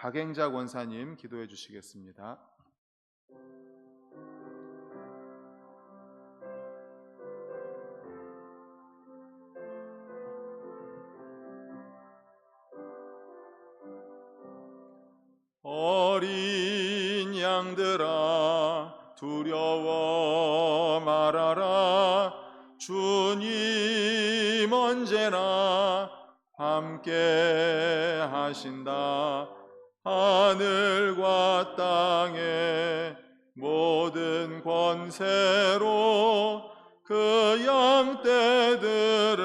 박행자 권사님 기도해 주시겠습니다. 어린 양들아 두려워 말아라 주님 언제나 함께 하신다 하늘과 땅의 모든 권세로 그 양떼들을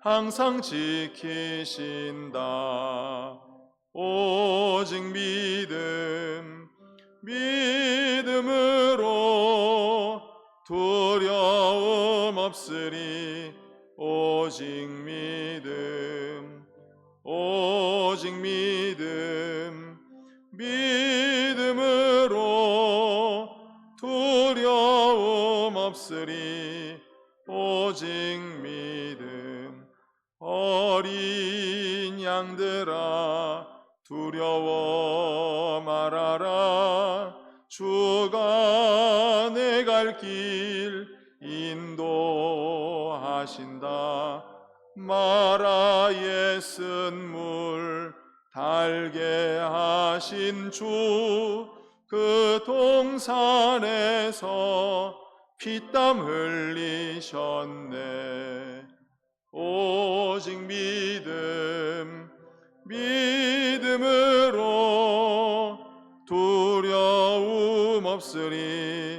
항상 지키신다. 오직 믿음 믿음으로 두려움 없으리 갈 길 인도하신다. 마라의 쓴물 달게 하신 주 그 동산에서 피땀 흘리셨네. 오직 믿음 믿음으로 두려움 없으리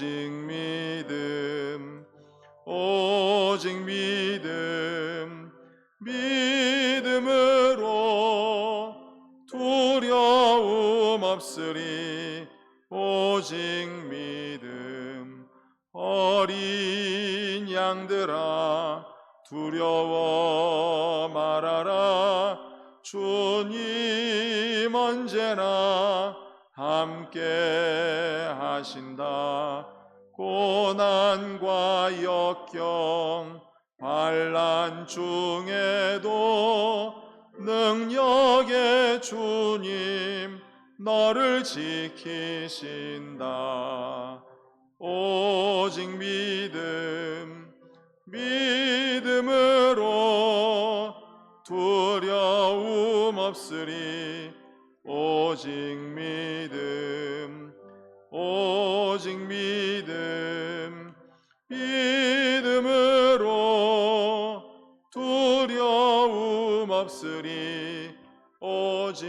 오직 믿음 오직 믿음 믿음으로 두려움 없으리. 오직 믿음 어린 양들아 두려워 말아라. 주님 언제나 고난과 역경 반란 중에도 능력의 주님 너를 지키신다. 오직 믿음 믿음으로 두려움 없으리. 오직 믿음 오직 믿음 없으리 오직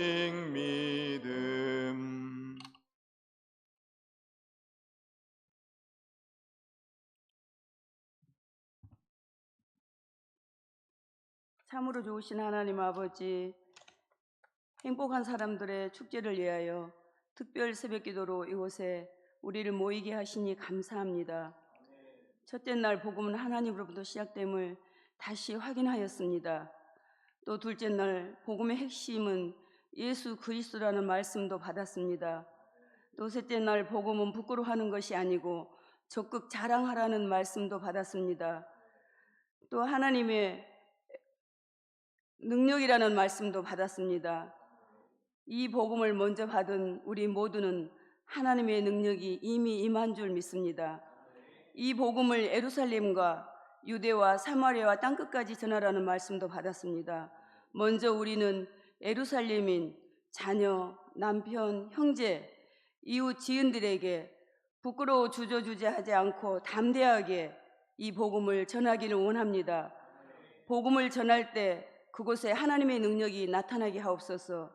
믿음 참으로 좋으신 하나님 아버지, 행복한 사람들의 축제를 위하여 특별 새벽 기도로 이곳에 우리를 모이게 하시니 감사합니다. 첫째 날 복음은 하나님으로부터 시작됨을 다시 확인하였습니다. 또 둘째 날 복음의 핵심은 예수 그리스도라는 말씀도 받았습니다. 또 셋째 날 복음은 부끄러워하는 것이 아니고 적극 자랑하라는 말씀도 받았습니다. 또 하나님의 능력이라는 말씀도 받았습니다. 이 복음을 먼저 받은 우리 모두는 하나님의 능력이 이미 임한 줄 믿습니다. 이 복음을 에루살렘과 유대와 사마리아와 땅끝까지 전하라는 말씀도 받았습니다. 먼저 우리는 에루살렘인 자녀, 남편, 형제, 이웃 지인들에게 부끄러워 주저주저하지 않고 담대하게 이 복음을 전하기를 원합니다. 복음을 전할 때 그곳에 하나님의 능력이 나타나게 하옵소서.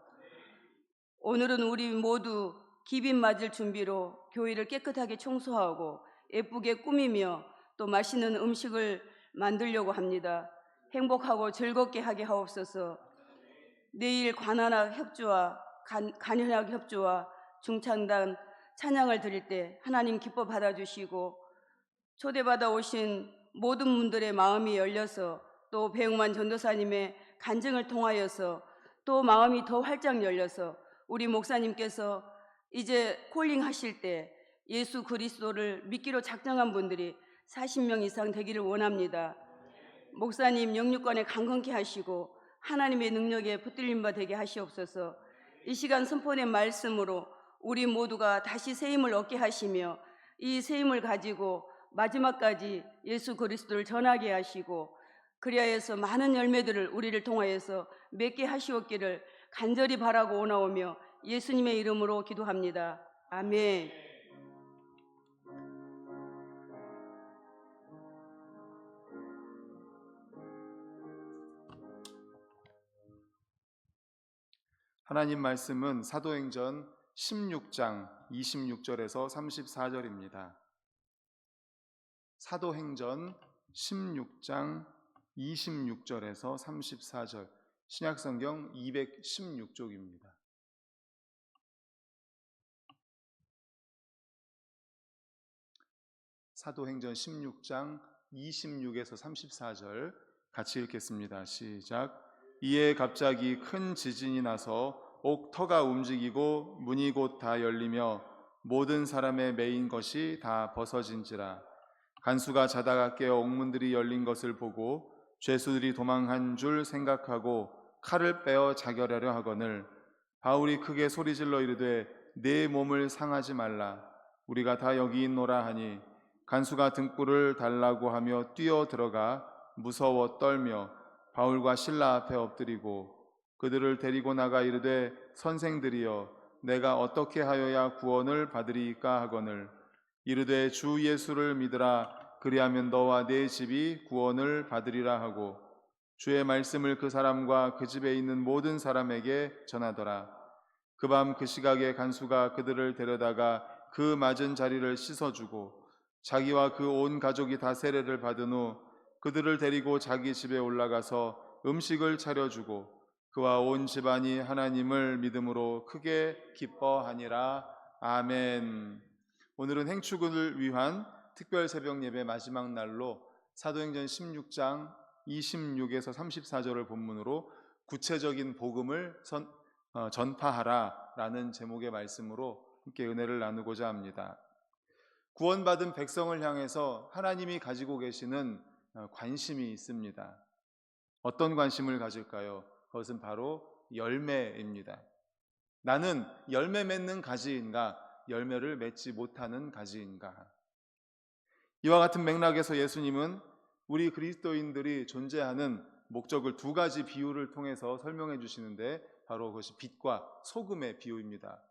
오늘은 우리 모두 기빈 맞을 준비로 교회를 깨끗하게 청소하고 예쁘게 꾸미며 또 맛있는 음식을 만들려고 합니다. 행복하고 즐겁게 하게 하옵소서. 내일 관한학 협주와 간, 간현학 협주와 중창단 찬양을 드릴 때 하나님 기뻐 받아주시고 초대받아 오신 모든 분들의 마음이 열려서 또 배웅만 전도사님의 간증을 통하여서 또 마음이 더 활짝 열려서 우리 목사님께서 이제 콜링 하실 때 예수 그리스도를 믿기로 작정한 분들이 40명 이상 되기를 원합니다. 목사님 영육관에 강건케 하시고 하나님의 능력에 붙들림 바 되게 하시옵소서. 이 시간 선포된 말씀으로 우리 모두가 다시 새 힘을 얻게 하시며 이새 힘을 가지고 마지막까지 예수 그리스도를 전하게 하시고 그리하여서 많은 열매들을 우리를 통하여서 맺게 하시옵기를 간절히 바라고 오나오며 예수님의 이름으로 기도합니다. 아멘. 하나님 말씀은 사도행전 16장 26절에서 34절입니다. 사도행전 16장 26절에서 34절 신약성경 216쪽입니다. 사도행전 16장 26에서 34절 같이 읽겠습니다. 시작. 이에 갑자기 큰 지진이 나서 옥터가 움직이고 문이 곧 다 열리며 모든 사람의 메인 것이 다 벗어진지라. 간수가 자다가 깨어 옥문들이 열린 것을 보고 죄수들이 도망한 줄 생각하고 칼을 빼어 자결하려 하거늘 바울이 크게 소리질러 이르되 내 몸을 상하지 말라. 우리가 다 여기 있노라 하니 간수가 등불을 달라고 하며 뛰어 들어가 무서워 떨며 바울과 신라 앞에 엎드리고 그들을 데리고 나가 이르되 선생들이여 내가 어떻게 하여야 구원을 받으리이까 하거늘. 이르되 주 예수를 믿으라. 그리하면 너와 내 집이 구원을 받으리라 하고 주의 말씀을 그 사람과 그 집에 있는 모든 사람에게 전하더라. 그 밤 그 시각에 간수가 그들을 데려다가 그 맞은 자리를 씻어주고 자기와 그 온 가족이 다 세례를 받은 후 그들을 데리고 자기 집에 올라가서 음식을 차려주고 그와 온 집안이 하나님을 믿음으로 크게 기뻐하니라. 아멘. 오늘은 행축을 위한 특별 새벽 예배 마지막 날로 사도행전 16장 26에서 34절을 본문으로 구체적인 복음을 선- 어, 전파하라라는 제목의 말씀으로 함께 은혜를 나누고자 합니다. 구원받은 백성을 향해서 하나님이 가지고 계시는 어, 관심이 있습니다. 어떤 관심을 가질까요? 그것은 바로 열매입니다. 나는 열매 맺는 가지인가, 열매를 맺지 못하는 가지인가. 이와 같은 맥락에서 예수님은 우리 그리스도인들이 존재하는 목적을 두 가지 비유를 통해서 설명해 주시는데 바로 그것이 빛과 소금의 비유입니다.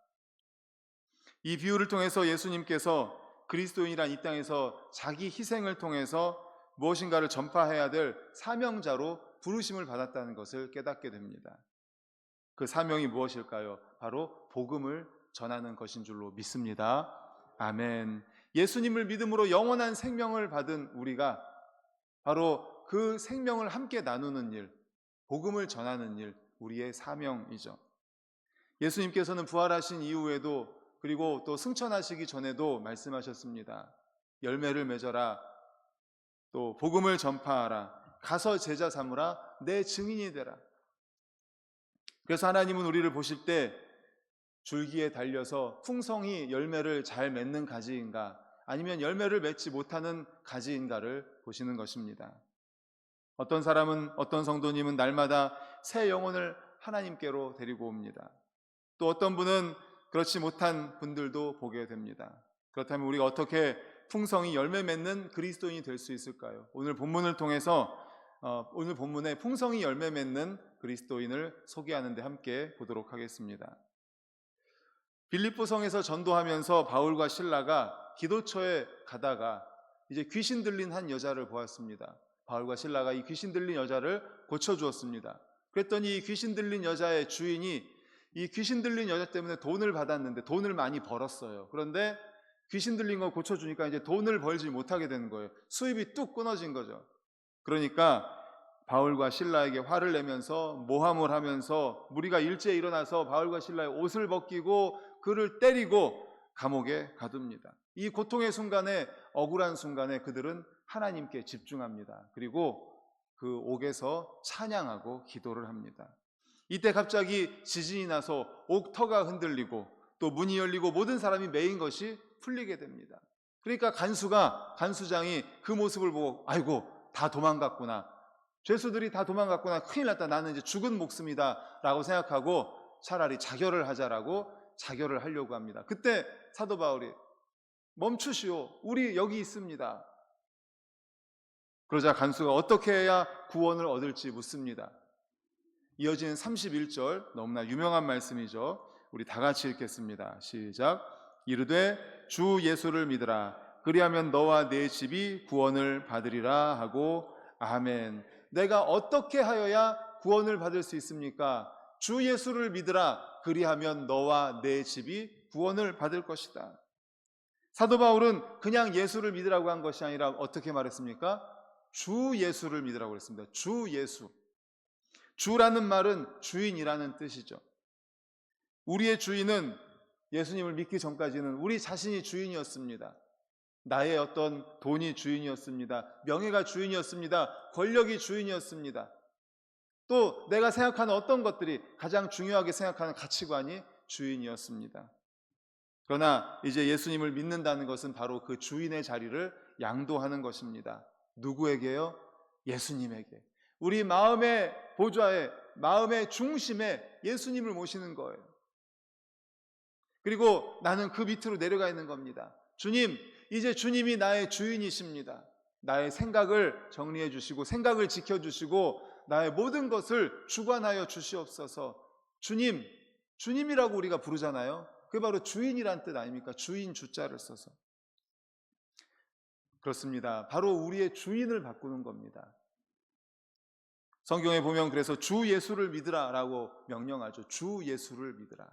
이 비유를 통해서 예수님께서 그리스도인이란 이 땅에서 자기 희생을 통해서 무엇인가를 전파해야 될 사명자로 부르심을 받았다는 것을 깨닫게 됩니다. 그 사명이 무엇일까요? 바로 복음을 전하는 것인 줄로 믿습니다. 아멘. 예수님을 믿음으로 영원한 생명을 받은 우리가 바로 그 생명을 함께 나누는 일, 복음을 전하는 일, 우리의 사명이죠. 예수님께서는 부활하신 이후에도 그리고 또 승천하시기 전에도 말씀하셨습니다. 열매를 맺어라. 또 복음을 전파하라. 가서 제자 삼으라. 내 증인이 되라. 그래서 하나님은 우리를 보실 때 줄기에 달려서 풍성히 열매를 잘 맺는 가지인가 아니면 열매를 맺지 못하는 가지인가를 보시는 것입니다. 어떤 사람은 어떤 성도님은 날마다 새 영혼을 하나님께로 데리고 옵니다. 또 어떤 분은 그렇지 못한 분들도 보게 됩니다. 그렇다면 우리가 어떻게 풍성히 열매 맺는 그리스도인이 될 수 있을까요? 오늘 본문을 통해서 어, 오늘 본문에 풍성이 열매 맺는 그리스도인을 소개하는데 함께 보도록 하겠습니다. 빌립보 성에서 전도하면서 바울과 신라가 기도처에 가다가 이제 귀신 들린 한 여자를 보았습니다. 바울과 신라가 이 귀신 들린 여자를 고쳐 주었습니다. 그랬더니 이 귀신 들린 여자의 주인이 이 귀신 들린 여자 때문에 돈을 받았는데 돈을 많이 벌었어요. 그런데 귀신 들린 거 고쳐 주니까 이제 돈을 벌지 못하게 되는 거예요. 수입이 뚝 끊어진 거죠. 그러니까 바울과 신라에게 화를 내면서 모함을 하면서 무리가 일제에 일어나서 바울과 신라의 옷을 벗기고 그를 때리고 감옥에 가둡니다. 이 고통의 순간에 억울한 순간에 그들은 하나님께 집중합니다. 그리고 그 옥에서 찬양하고 기도를 합니다. 이때 갑자기 지진이 나서 옥터가 흔들리고 또 문이 열리고 모든 사람이 메인 것이 풀리게 됩니다. 그러니까 간수가 간수장이 그 모습을 보고 아이고 다 도망갔구나. 죄수들이 다 도망갔구나. 큰일 났다. 나는 이제 죽은 목숨이다 라고 생각하고 차라리 자결을 하자라고 자결을 하려고 합니다. 그때 사도 바울이 멈추시오. 우리 여기 있습니다. 그러자 간수가 어떻게 해야 구원을 얻을지 묻습니다. 이어지는 31절 너무나 유명한 말씀이죠. 우리 다 같이 읽겠습니다. 시작. 이르되 주 예수를 믿으라. 그리하면 너와 내 집이 구원을 받으리라 하고 아멘. 내가 어떻게 하여야 구원을 받을 수 있습니까? 주 예수를 믿으라. 그리하면 너와 내 집이 구원을 받을 것이다. 사도 바울은 그냥 예수를 믿으라고 한 것이 아니라 어떻게 말했습니까? 주 예수를 믿으라고 했습니다. 주 예수. 주라는 말은 주인이라는 뜻이죠. 우리의 주인은 예수님을 믿기 전까지는 우리 자신이 주인이었습니다. 나의 어떤 돈이 주인이었습니다. 명예가 주인이었습니다. 권력이 주인이었습니다. 또 내가 생각하는 어떤 것들이 가장 중요하게 생각하는 가치관이 주인이었습니다. 그러나 이제 예수님을 믿는다는 것은 바로 그 주인의 자리를 양도하는 것입니다. 누구에게요? 예수님에게. 우리 마음의 보좌에, 마음의 중심에 예수님을 모시는 거예요. 그리고 나는 그 밑으로 내려가 있는 겁니다. 주님, 이제 주님이 나의 주인이십니다. 나의 생각을 정리해 주시고, 생각을 지켜 주시고, 나의 모든 것을 주관하여 주시옵소서. 주님, 주님이라고 우리가 부르잖아요. 그게 바로 주인이란 뜻 아닙니까? 주인 주자를 써서. 그렇습니다. 바로 우리의 주인을 바꾸는 겁니다. 성경에 보면 그래서 주 예수를 믿으라 라고 명령하죠. 주 예수를 믿으라.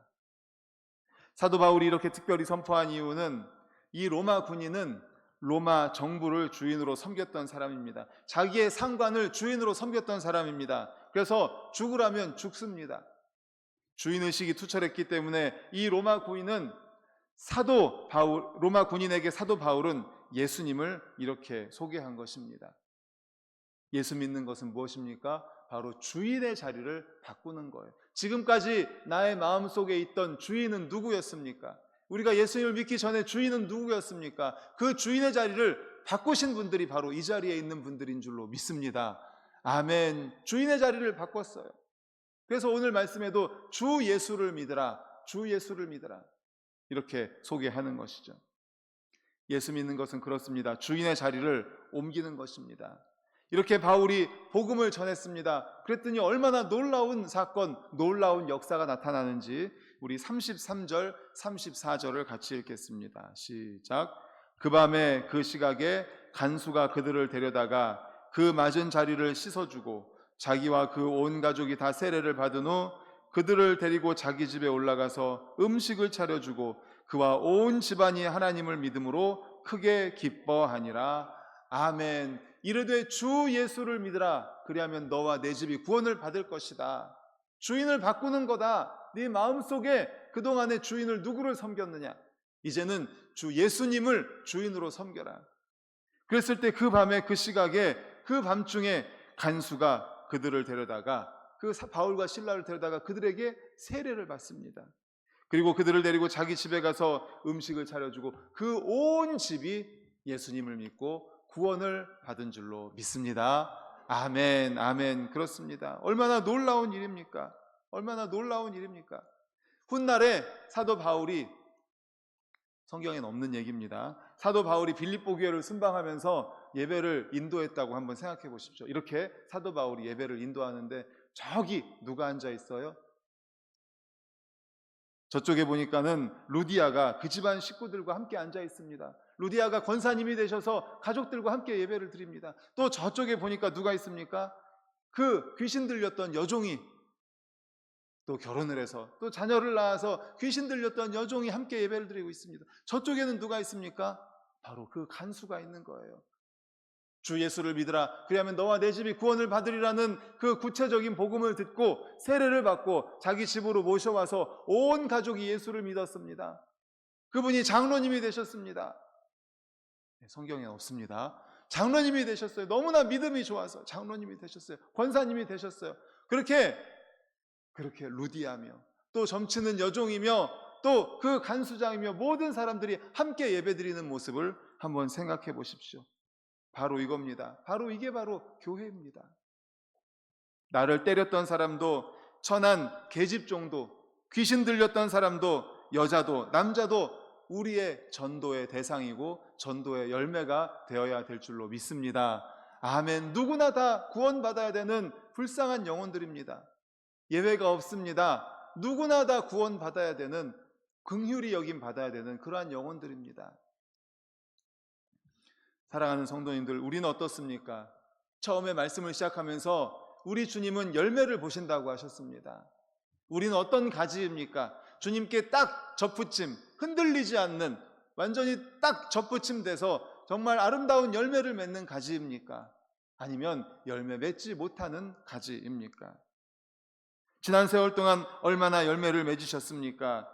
사도 바울이 이렇게 특별히 선포한 이유는 이 로마 군인은 로마 정부를 주인으로 섬겼던 사람입니다. 자기의 상관을 주인으로 섬겼던 사람입니다. 그래서 죽으라면 죽습니다. 주인의식이 투철했기 때문에 이 로마 군인은 사도 바울, 로마 군인에게 사도 바울은 예수님을 이렇게 소개한 것입니다. 예수 믿는 것은 무엇입니까? 바로 주인의 자리를 바꾸는 거예요. 지금까지 나의 마음 속에 있던 주인은 누구였습니까? 우리가 예수님을 믿기 전에 주인은 누구였습니까? 그 주인의 자리를 바꾸신 분들이 바로 이 자리에 있는 분들인 줄로 믿습니다. 아멘. 주인의 자리를 바꿨어요. 그래서 오늘 말씀에도 주 예수를 믿으라. 주 예수를 믿으라. 이렇게 소개하는 것이죠. 예수 믿는 것은 그렇습니다. 주인의 자리를 옮기는 것입니다. 이렇게 바울이 복음을 전했습니다. 그랬더니 얼마나 놀라운 사건, 놀라운 역사가 나타나는지 우리 33절, 34절을 같이 읽겠습니다. 시작. 그 밤에 그 시각에 간수가 그들을 데려다가 그 맞은 자리를 씻어주고 자기와 그 온 가족이 다 세례를 받은 후 그들을 데리고 자기 집에 올라가서 음식을 차려주고 그와 온 집안이 하나님을 믿음으로 크게 기뻐하니라. 아멘. 이르되 주 예수를 믿으라. 그리하면 너와 내 집이 구원을 받을 것이다. 주인을 바꾸는 거다. 네 마음속에 그동안의 주인을 누구를 섬겼느냐? 이제는 주 예수님을 주인으로 섬겨라. 그랬을 때 그 밤에 그 시각에 그 밤중에 간수가 그들을 데려다가 그 바울과 신라를 데려다가 그들에게 세례를 받습니다. 그리고 그들을 데리고 자기 집에 가서 음식을 차려주고 그 온 집이 예수님을 믿고 구원을 받은 줄로 믿습니다. 아멘, 아멘. 그렇습니다. 얼마나 놀라운 일입니까? 얼마나 놀라운 일입니까? 훗날에 사도 바울이 성경엔 없는 얘기입니다. 사도 바울이 빌립보 교회를 순방하면서 예배를 인도했다고 한번 생각해 보십시오. 이렇게 사도 바울이 예배를 인도하는데 저기 누가 앉아 있어요? 저쪽에 보니까는 루디아가 그 집안 식구들과 함께 앉아 있습니다. 루디아가 권사님이 되셔서 가족들과 함께 예배를 드립니다. 또 저쪽에 보니까 누가 있습니까? 그 귀신 들렸던 여종이 또 결혼을 해서 또 자녀를 낳아서 귀신 들렸던 여종이 함께 예배를 드리고 있습니다. 저쪽에는 누가 있습니까? 바로 그 간수가 있는 거예요. 주 예수를 믿으라. 그리하면 너와 내 집이 구원을 받으리라는 그 구체적인 복음을 듣고 세례를 받고 자기 집으로 모셔와서 온 가족이 예수를 믿었습니다. 그분이 장로님이 되셨습니다. 네, 성경에 없습니다. 장로님이 되셨어요. 너무나 믿음이 좋아서 장로님이 되셨어요. 권사님이 되셨어요. 그렇게 그렇게 루디하며 또 점치는 여종이며 또 그 간수장이며 모든 사람들이 함께 예배드리는 모습을 한번 생각해 보십시오. 바로 이겁니다. 바로 이게 바로 교회입니다. 나를 때렸던 사람도 천한 계집종도 귀신 들렸던 사람도 여자도 남자도 우리의 전도의 대상이고 전도의 열매가 되어야 될 줄로 믿습니다. 아멘. 누구나 다 구원받아야 되는 불쌍한 영혼들입니다. 예외가 없습니다. 누구나 다 구원받아야 되는 긍휼히 여김 받아야 되는 그러한 영혼들입니다. 사랑하는 성도님들, 우리는 어떻습니까? 처음에 말씀을 시작하면서 우리 주님은 열매를 보신다고 하셨습니다. 우리는 어떤 가지입니까? 주님께 딱 접붙임, 흔들리지 않는 완전히 딱 접붙임 돼서 정말 아름다운 열매를 맺는 가지입니까? 아니면 열매 맺지 못하는 가지입니까? 지난 세월 동안 얼마나 열매를 맺으셨습니까?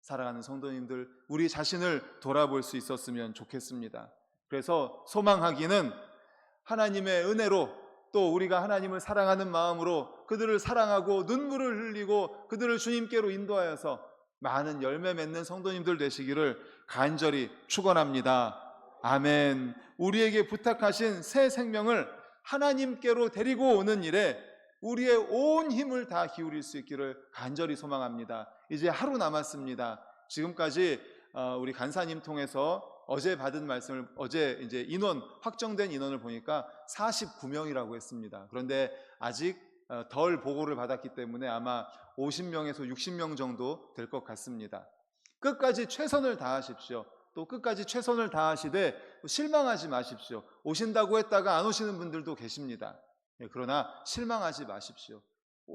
사랑하는 성도님들, 우리 자신을 돌아볼 수 있었으면 좋겠습니다. 그래서 소망하기는 하나님의 은혜로 또 우리가 하나님을 사랑하는 마음으로 그들을 사랑하고 눈물을 흘리고 그들을 주님께로 인도하여서 많은 열매 맺는 성도님들 되시기를 간절히 축원합니다. 아멘. 우리에게 부탁하신 새 생명을 하나님께로 데리고 오는 일에 우리의 온 힘을 다 기울일 수 있기를 간절히 소망합니다. 이제 하루 남았습니다. 지금까지 어, 우리 간사님 통해서 어제 받은 말씀을 어제 이제 인원 확정된 인원을 보니까 49명이라고 했습니다. 그런데 아직 어, 덜 보고를 받았기 때문에 아마 50명에서 60명 정도 될 것 같습니다. 끝까지 최선을 다하십시오. 또 끝까지 최선을 다하시되 실망하지 마십시오. 오신다고 했다가 안 오시는 분들도 계십니다. 예, 그러나 실망하지 마십시오.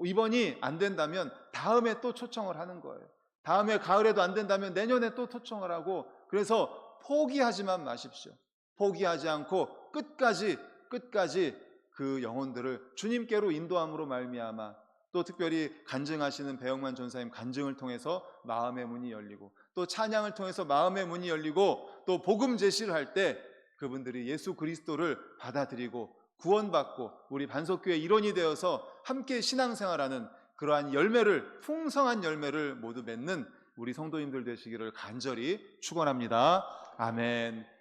이번이 안 된다면 다음에 또 초청을 하는 거예요. 다음에 가을에도 안 된다면 내년에 또 초청을 하고 그래서 포기하지만 마십시오. 포기하지 않고 끝까지 끝까지 그 영혼들을 주님께로 인도함으로 말미암아 또 특별히 간증하시는 배영만 전사님 간증을 통해서 마음의 문이 열리고 또 찬양을 통해서 마음의 문이 열리고 또 복음 제시를 할 때 그분들이 예수 그리스도를 받아들이고 구원받고 우리 반석교회 일원이 되어서 함께 신앙생활하는 그러한 열매를 풍성한 열매를 모두 맺는 우리 성도님들 되시기를 간절히 축원합니다. 아멘.